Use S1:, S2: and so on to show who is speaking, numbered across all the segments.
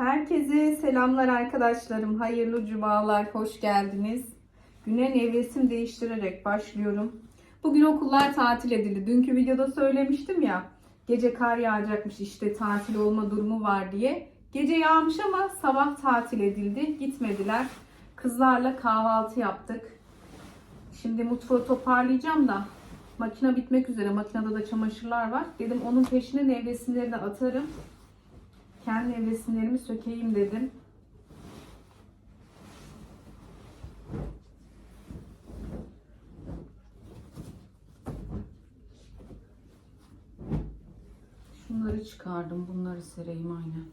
S1: Herkese selamlar arkadaşlarım. Hayırlı cumalar. Hoş geldiniz. Güne nevresim değiştirerek başlıyorum. Bugün okullar tatil edildi. Dünkü videoda söylemiştim ya. Gece kar yağacakmış işte tatil olma durumu var diye. Gece yağmış ama sabah tatil edildi. Gitmediler. Kızlarla kahvaltı yaptık. Şimdi mutfağı toparlayacağım da makine bitmek üzere. Makinede de çamaşırlar var. Dedim onun peşine nevresimleri de atarım. Kendi nevresimlerimi sökeyim dedim. Şunları çıkardım. Bunları sereyim aynen.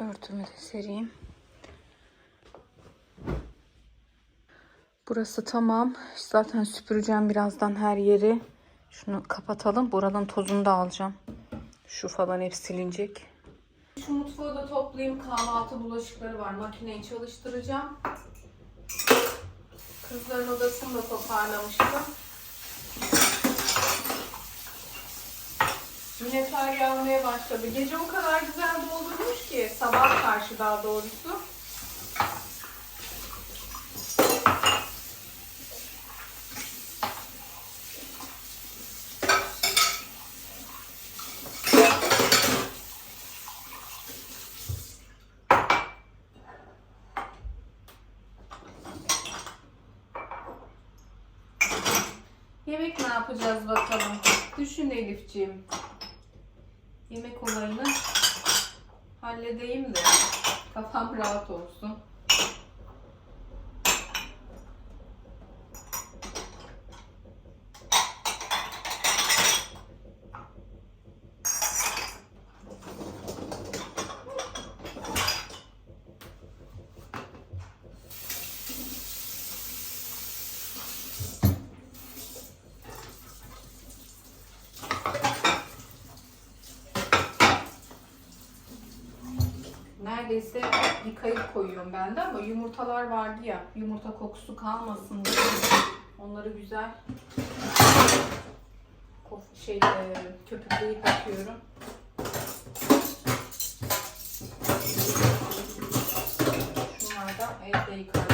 S1: Örtümü de sereyim. Burası tamam. Zaten süpüreceğim birazdan her yeri. Şunu kapatalım. Buradan tozunu da alacağım. Şu falan hep silinecek. Şu mutfağı da toplayayım. Kahvaltı bulaşıkları var. Makineyi çalıştıracağım. Kızların odasını da toparlamıştım. Kar yağmaya başladı. Gece o kadar güzel doldurmuş ki sabah karşı daha doğrusu. Yemek ne yapacağız bakalım. Düşün Elifciğim. Yemek olayını halledeyim de kafam rahat olsun. Neredeyse yıkayıp koyuyorum ben de ama yumurtalar vardı ya yumurta kokusu kalmasın diye onları güzel şey e, köpükleyip atıyorum. Şunlar da evde yıkanacak.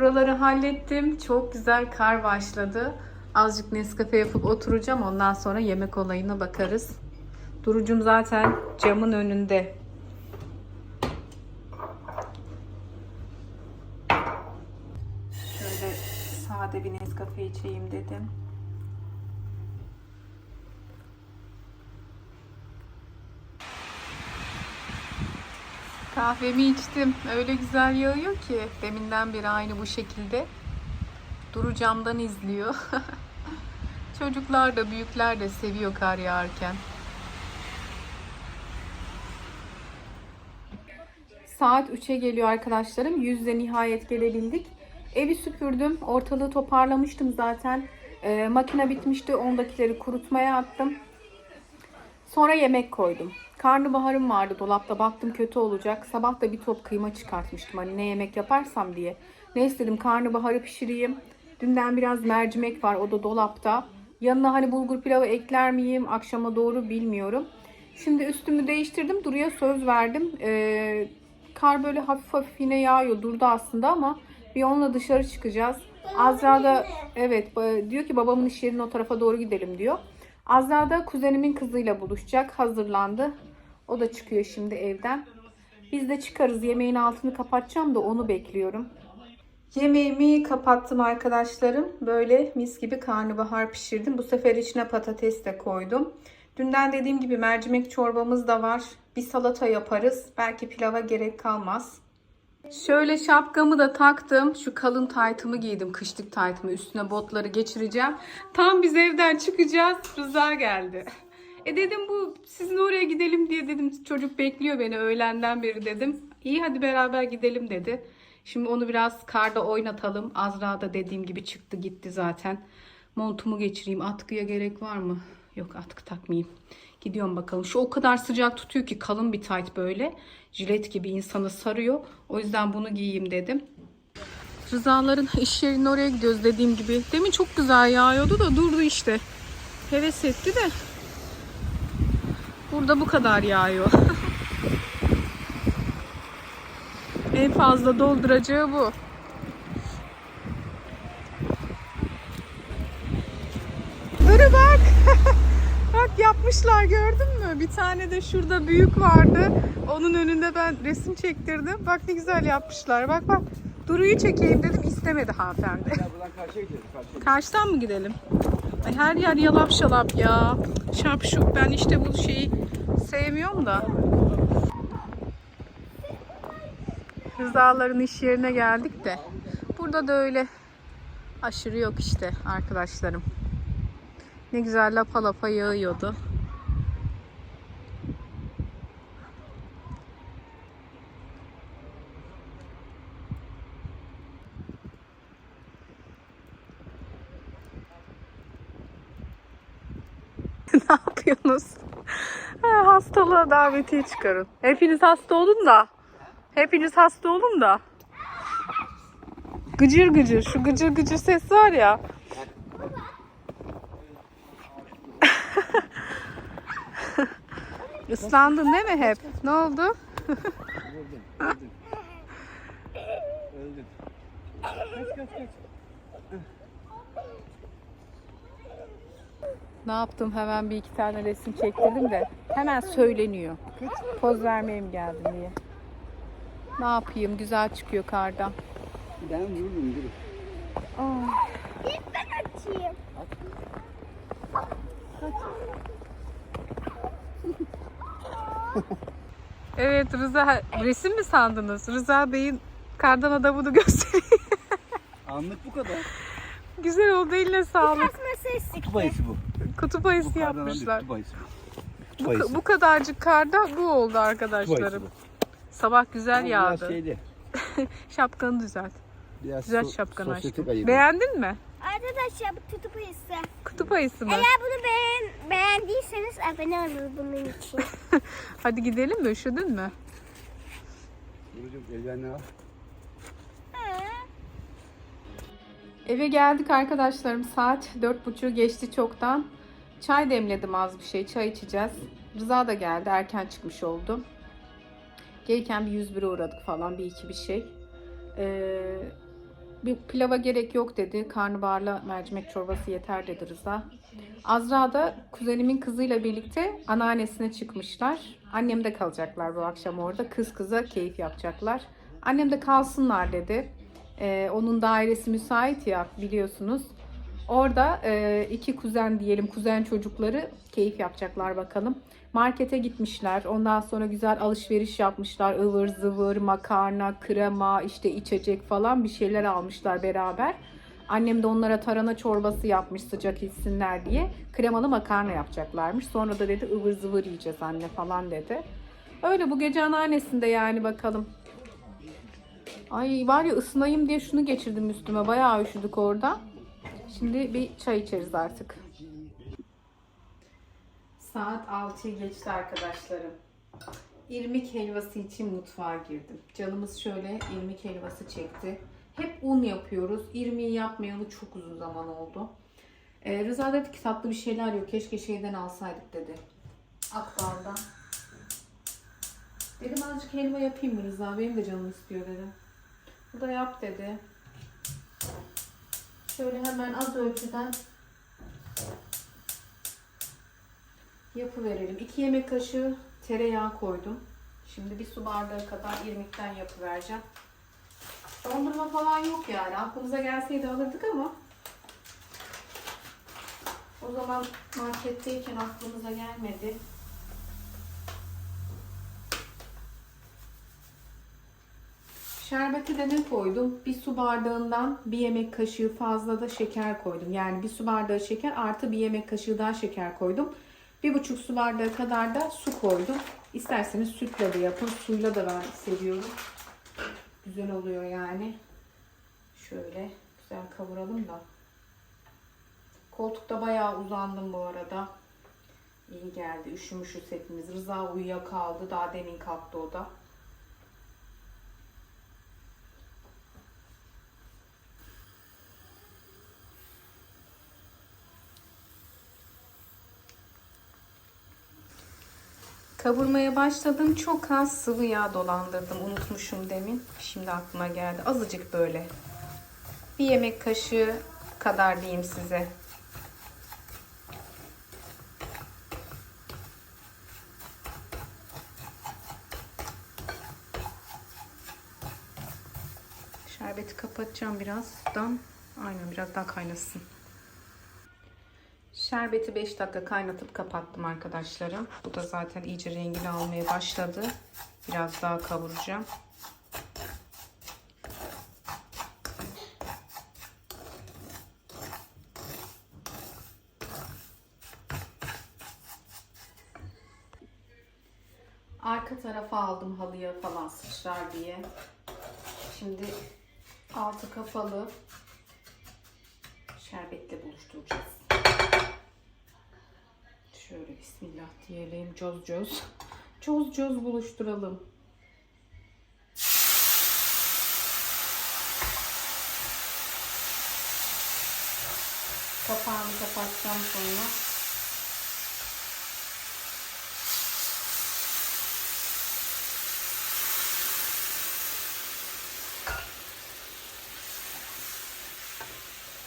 S1: Buraları hallettim. Çok güzel kar başladı. Azıcık Nescafe yapıp oturacağım. Ondan sonra yemek olayına bakarız. Durucum zaten camın önünde. Şöyle sade bir Nescafe içeyim dedim. Kahvemi içtim. Öyle güzel yağıyor ki deminden beri aynı bu şekilde. Duru camdan izliyor. Çocuklar da büyükler de seviyor kar yağarken. Saat 3'e geliyor arkadaşlarım. Yüzde nihayet gelebildik. Evi süpürdüm. Ortalığı toparlamıştım zaten. Ee, makine bitmişti. Ondakileri kurutmaya attım. Sonra yemek koydum. Karnabaharım vardı dolapta. Baktım kötü olacak. Sabah da bir top kıyma çıkartmıştım. Hani ne yemek yaparsam diye. Neyse dedim karnabaharı pişireyim. Dünden biraz mercimek var. O da dolapta. Yanına hani bulgur pilavı ekler miyim akşama doğru bilmiyorum. Şimdi üstümü değiştirdim. Duru'ya söz verdim. Ee, kar böyle hafif hafif yine yağıyor. Durdu aslında ama bir onunla dışarı çıkacağız. Azra da evet diyor ki babamın iş yerinin o tarafa doğru gidelim diyor. Azra da kuzenimin kızıyla buluşacak. Hazırlandı. O da çıkıyor şimdi evden. Biz de çıkarız. Yemeğin altını kapatacağım da onu bekliyorum. Yemeğimi kapattım arkadaşlarım. Böyle mis gibi karnabahar pişirdim. Bu sefer içine patates de koydum. Dünden dediğim gibi mercimek çorbamız da var. Bir salata yaparız. Belki pilava gerek kalmaz. Şöyle şapkamı da taktım. Şu kalın taytımı giydim. Kışlık taytımı. Üstüne botları geçireceğim. Tam biz evden çıkacağız. Rıza geldi. E dedim bu sizin oraya gidelim diye dedim. Çocuk bekliyor beni öğlenden beri dedim. İyi hadi beraber gidelim dedi. Şimdi onu biraz karda oynatalım. Azra da dediğim gibi çıktı gitti zaten. Montumu geçireyim. Atkıya gerek var mı? Yok atkı takmayayım. Gidiyorum bakalım. Şu o kadar sıcak tutuyor ki kalın bir tayt böyle. Jilet gibi insanı sarıyor. O yüzden bunu giyeyim dedim. Rızaların iş yerine oraya gidiyoruz dediğim gibi. Demin çok güzel yağıyordu da durdu işte. Heves etti de. Burada bu kadar yağıyor. en fazla dolduracağı bu. Dur bak. bak yapmışlar gördün mü? Bir tane de şurada büyük vardı. Onun önünde ben resim çektirdim. Bak ne güzel yapmışlar. Bak bak. Duru'yu çekeyim dedim istemedi hanımefendi.
S2: Ya buradan karşıya gidelim. Karşıya.
S1: Karşıdan mı gidelim? Ay her yer yalap şalap ya. Şapşuk ben işte bu şeyi sevmiyorum da. Rızaların iş yerine geldik de. Burada da öyle aşırı yok işte arkadaşlarım. Ne güzel lapa lapa yağıyordu. Ne yapıyorsunuz? Ha, hastalığa davetiye çıkarın. Hepiniz hasta olun da. Hepiniz hasta olun da. Gıcır gıcır. Şu gıcır gıcır ses var ya. Islandın değil mi hep? Ne oldu?
S2: Öldün. Öldün. Öldün. Kaç kaç kaç.
S1: Ne yaptım? Hemen bir iki tane resim çektirdim de hemen söyleniyor. Poz vermeye mi geldim diye. Ne yapayım? Güzel çıkıyor kardan.
S2: Ben vururum dur.
S3: açayım.
S1: Evet Rıza resim mi sandınız? Rıza Bey'in kardan adamını göstereyim.
S2: Anlık bu kadar.
S1: Güzel oldu eline sağlık.
S3: Kasma sesi.
S2: Kutup ayısı bu.
S1: Kutup ayısı
S2: Bu kardan
S1: yapmışlar.
S2: Kutup ayısı bu.
S1: Bu,
S2: Kutup ayısı.
S1: bu kadarcık karda bu oldu
S2: Kutup
S1: arkadaşlarım. Sabah güzel
S2: Ama biraz
S1: yağdı.
S2: şeydi.
S1: Şapkanı düzelt.
S2: Biraz
S1: Güzel
S2: so-
S1: şapkanı
S2: sosyetik
S1: aşkım. Beğendin mi?
S3: Arkadaşlar bu tutup ayısı.
S1: Kutup ayısı mı?
S3: Eğer bunu beğen, beğendiyseniz abone olun bunun için.
S1: Hadi gidelim mi? Üşüdün mü?
S2: Durucum eldivenleri al.
S1: Eve geldik arkadaşlarım. Saat dört buçuğu geçti çoktan. Çay demledim az bir şey. Çay içeceğiz. Rıza da geldi. Erken çıkmış oldu. Gelirken bir 101'e uğradık falan. Bir iki bir şey. Ee, bir pilava gerek yok dedi. Karnabaharla mercimek çorbası yeter dedi Rıza. Azra da kuzenimin kızıyla birlikte anneannesine çıkmışlar. Annem de kalacaklar bu akşam orada. Kız kıza keyif yapacaklar. Annem de kalsınlar dedi. Ee, onun dairesi müsait ya biliyorsunuz. Orada e, iki kuzen diyelim kuzen çocukları keyif yapacaklar bakalım. Markete gitmişler. Ondan sonra güzel alışveriş yapmışlar. ıvır zıvır, makarna, krema, işte içecek falan bir şeyler almışlar beraber. Annem de onlara tarhana çorbası yapmış sıcak içsinler diye. Kremalı makarna yapacaklarmış. Sonra da dedi ıvır zıvır yiyeceğiz anne falan dedi. Öyle bu gece anneannesinde yani bakalım. Ay var ya ısınayım diye şunu geçirdim üstüme. Bayağı üşüdük orada. Şimdi bir çay içeriz artık. Saat 6'yı geçti arkadaşlarım. İrmik helvası için mutfağa girdim. Canımız şöyle irmik helvası çekti. Hep un yapıyoruz. İrmiği yapmayalı çok uzun zaman oldu. Ee, Rıza dedi ki tatlı bir şeyler yok. Keşke şeyden alsaydık dedi. Akbar'dan. Dedim azıcık helva yapayım mı Rıza? Benim de canım istiyor dedim. Bu da yap dedi. Şöyle hemen az ölçüden yapıverelim. 2 yemek kaşığı tereyağı koydum. Şimdi bir su bardağı kadar irmikten yapıvereceğim. Dondurma falan yok yani. Aklımıza gelseydi alırdık ama o zaman marketteyken aklımıza gelmedi. Şerbeti de ne koydum? Bir su bardağından bir yemek kaşığı fazla da şeker koydum. Yani bir su bardağı şeker artı bir yemek kaşığı daha şeker koydum. Bir buçuk su bardağı kadar da su koydum. İsterseniz sütle de yapın. Suyla da ben seviyorum. Güzel oluyor yani. Şöyle güzel kavuralım da. Koltukta bayağı uzandım bu arada. İyi geldi. Üşümüşüz hepimiz. Rıza uyuyakaldı. Daha demin kalktı o da. Kavurmaya başladım. Çok az sıvı yağ dolandırdım. Unutmuşum demin. Şimdi aklıma geldi. Azıcık böyle. Bir yemek kaşığı kadar diyeyim size. Şerbeti kapatacağım birazdan. Aynen biraz daha kaynasın. Şerbeti 5 dakika kaynatıp kapattım arkadaşlarım. Bu da zaten iyice rengini almaya başladı. Biraz daha kavuracağım. Arka tarafa aldım halıya falan sıçrar diye. Şimdi altı kapalı şerbetle buluşturacağız. Şöyle bismillah diyelim. Coz coz. Coz coz buluşturalım. Kapağını kapatacağım sonra.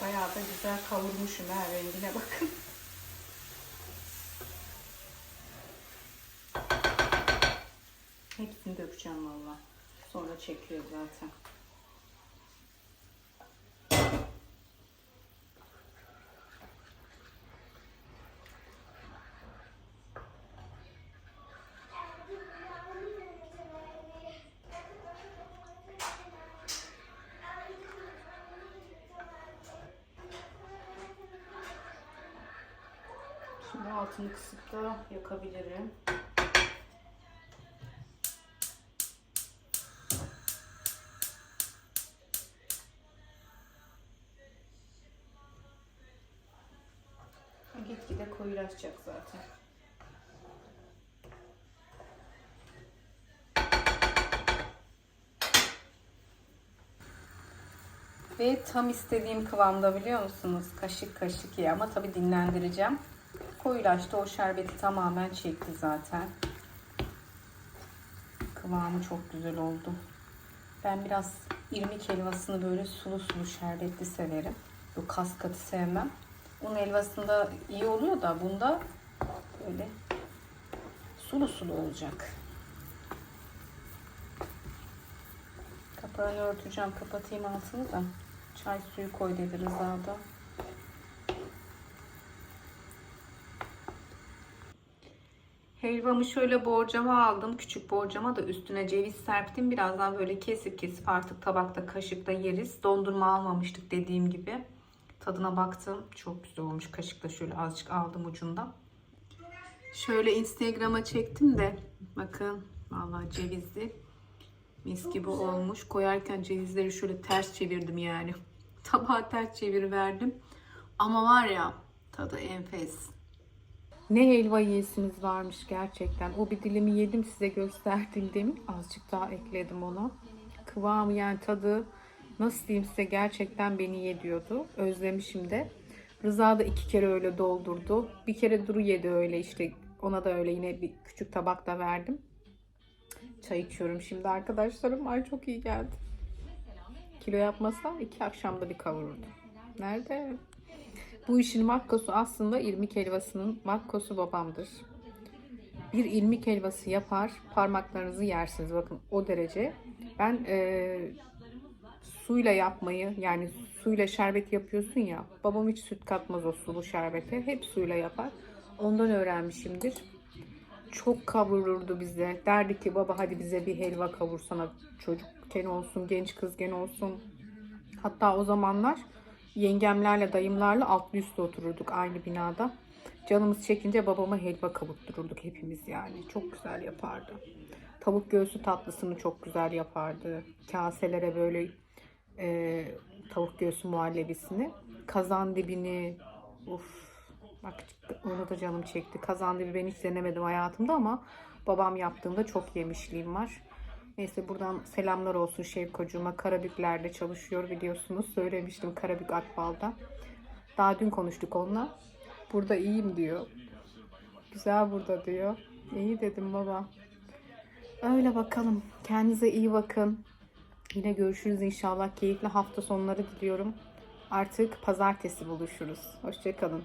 S1: Bayağı da güzel kavurmuşum ha rengine bakın. Hepsini dökeceğim valla. Sonra çekiyor zaten. Şimdi altını kısıp da yakabilirim. Koyulaşacak zaten. Ve tam istediğim kıvamda biliyor musunuz? Kaşık kaşık ye ama tabi dinlendireceğim. Koyulaştı o şerbeti tamamen çekti zaten. Kıvamı çok güzel oldu. Ben biraz irmik helvasını böyle sulu sulu şerbetli severim. Bu kas katı sevmem. Un helvasında iyi oluyor da bunda böyle sulu sulu olacak. Kapağını örteceğim. Kapatayım altını da. Çay suyu koy dedi Rıza'da. Helvamı şöyle borcama aldım. Küçük borcama da üstüne ceviz serptim. Birazdan böyle kesip kesip artık tabakta kaşıkla yeriz. Dondurma almamıştık dediğim gibi. Tadına baktım. Çok güzel olmuş. Kaşıkla şöyle azıcık aldım ucundan. Şöyle Instagram'a çektim de bakın vallahi cevizli mis gibi olmuş. Koyarken cevizleri şöyle ters çevirdim yani. Tabağa ters çeviriverdim. Ama var ya tadı enfes. Ne helva yiyesiniz varmış gerçekten. O bir dilimi yedim size gösterdim demin. Azıcık daha ekledim ona. Kıvamı yani tadı nasıl diyeyim size gerçekten beni yediyordu. Özlemişim de. Rıza da iki kere öyle doldurdu. Bir kere Duru yedi öyle işte. Ona da öyle yine bir küçük tabakta verdim. Çay içiyorum şimdi arkadaşlarım. Ay çok iyi geldi. Kilo yapmasa iki akşamda bir kavururdu. Nerede? Bu işin makkosu aslında irmik helvasının makkosu babamdır. Bir irmik helvası yapar, parmaklarınızı yersiniz. Bakın o derece. Ben e, suyla yapmayı yani suyla şerbet yapıyorsun ya. Babam hiç süt katmaz o sulu şerbete. Hep suyla yapar. Ondan öğrenmişimdir. Çok kavururdu bize. Derdi ki baba hadi bize bir helva kavursana. Çocukken olsun, genç kızgen olsun. Hatta o zamanlar yengemlerle, dayımlarla altlı üstte otururduk aynı binada. Canımız çekince babama helva kavurttururduk hepimiz yani. Çok güzel yapardı. Tavuk göğsü tatlısını çok güzel yapardı. Kaselere böyle e, tavuk göğsü muhallebisini. Kazan dibini, uf bak onu da canım çekti. Kazan dibi ben hiç denemedim hayatımda ama babam yaptığında çok yemişliğim var. Neyse buradan selamlar olsun Şevkocuğuma. Karabükler'de çalışıyor biliyorsunuz. Söylemiştim Karabük Akbal'da. Daha dün konuştuk onunla. Burada iyiyim diyor. Güzel burada diyor. İyi dedim baba. Öyle bakalım. Kendinize iyi bakın. Yine görüşürüz inşallah. Keyifli hafta sonları diliyorum. Artık pazartesi buluşuruz. Hoşçakalın.